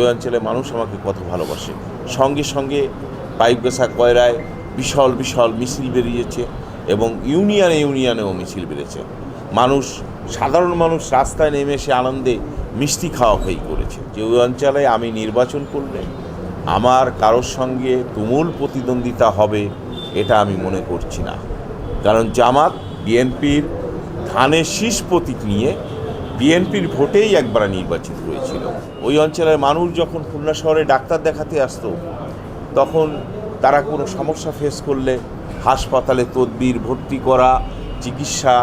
ওই অঞ্চলে মানুষ আমাকে কত ভালোবাসে। সঙ্গে সঙ্গে পাইপ পাইপগাছা কয়রায় বিশাল বিশাল মিছিল বেরিয়েছে এবং ইউনিয়নে ইউনিয়নেও মিছিল বেরিয়েছে মানুষ, সাধারণ মানুষ রাস্তায় নেমে এসে আনন্দে মিষ্টি খাওয়া খাই করেছে। যে ওই অঞ্চলে আমি নির্বাচন করলে আমার কারোর সঙ্গে তুমুল প্রতিদ্বন্দ্বিতা হবে এটা আমি মনে করছি না। কারণ জামাত, বিএনপির ধানের শীষ প্রতীক নিয়ে বিএনপির ভোটেই একবার নির্বাচিত হয়েছিল। ওই অঞ্চলের মানুষ যখন খুলনা শহরে ডাক্তার দেখাতে আসতো, তখন তারা কোনো সমস্যা ফেস করলে হাসপাতালে তদবির, ভর্তি করা, চিকিৎসা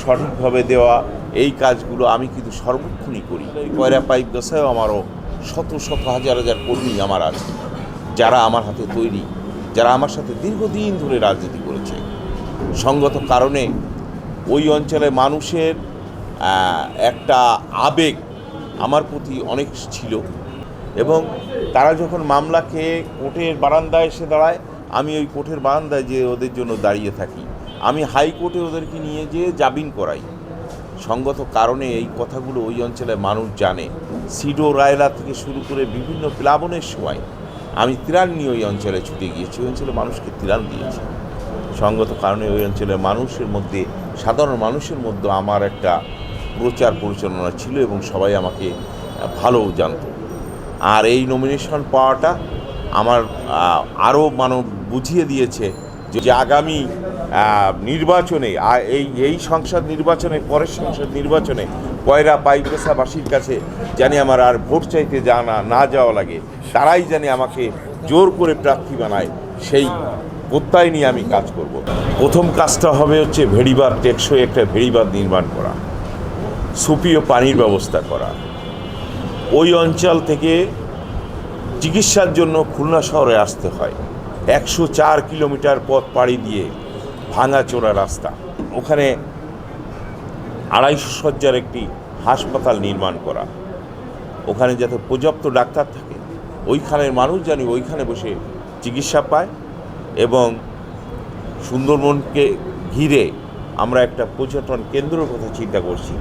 সঠিকভাবে দেওয়া, এই কাজগুলো আমি কিন্তু সর্বক্ষণই করি। কয়রা পাইপ গাছায়ও আমারও শত শত হাজার হাজার কর্মী আমার আছে, যারা আমার হাতে তৈরি, যারা আমার সাথে দীর্ঘদিন ধরে রাজনীতি করেছে। সঙ্গত কারণে ওই অঞ্চলে মানুষের একটা আবেগ আমার প্রতি অনেক ছিল। এবং তারা যখন মামলা খেয়ে কোর্টের বারান্দায় এসে দাঁড়ায়, আমি ওই কোর্টের বারান্দায় যে ওদের জন্য দাঁড়িয়ে থাকি। আমি হাইকোর্টে ওদেরকে নিয়ে যেয়ে জামিন করাই। সঙ্গত কারণে এই কথাগুলো ওই অঞ্চলের মানুষ জানে। সিডো রায়লা থেকে শুরু করে বিভিন্ন প্লাবনের সময় আমি ত্রাণ নিয়ে ওই অঞ্চলে ছুটে গিয়েছি। ওই অঞ্চলে মানুষকে ত্রাণ দিয়েছি। সঙ্গত কারণে ওই অঞ্চলের মানুষের মধ্যে, সাধারণ মানুষের মধ্যে আমার একটা প্রচার পরিচালনা ছিল এবং সবাই আমাকে ভালো জানত। আর এই নমিনেশন পাওয়াটা আমার আরও মানব বুঝিয়ে দিয়েছে যে আগামী নির্বাচনে এই এই সংসদ নির্বাচনে, পরের সংসদ নির্বাচনে কয়রা পাইপেসাবাসীর কাছে জানি আমার আর ভোট চাইতে জানা না যাওয়া লাগে, তারাই জানি আমাকে জোর করে প্রার্থী বানায়, সেই প্রত্যয় নিয়ে আমি কাজ করব। প্রথম কাজটা হবে হচ্ছে ভেড়িবাদ টেকসই একটা ভেড়িবাদ নির্মাণ করা। সুপীয় পানির ব্যবস্থা করা। ওই অঞ্চল থেকে চিকিৎসার জন্য খুলনা শহরে আসতে হয়। একশো চার কিলোমিটার পথ পাড়ি দিয়ে ভাঙাচোরা রাস্তা। ওখানে আড়াইশো শয্যার একটি হাসপাতাল নির্মাণ করা। ওখানে যাতে পর্যাপ্ত ডাক্তার থাকে, ওইখানের মানুষ জানি ওইখানে বসে চিকিৎসা পায় এবং সুন্দরবনকে ঘিরে আমরা একটা পর্যটন কেন্দ্রের কথা চিন্তা করছি।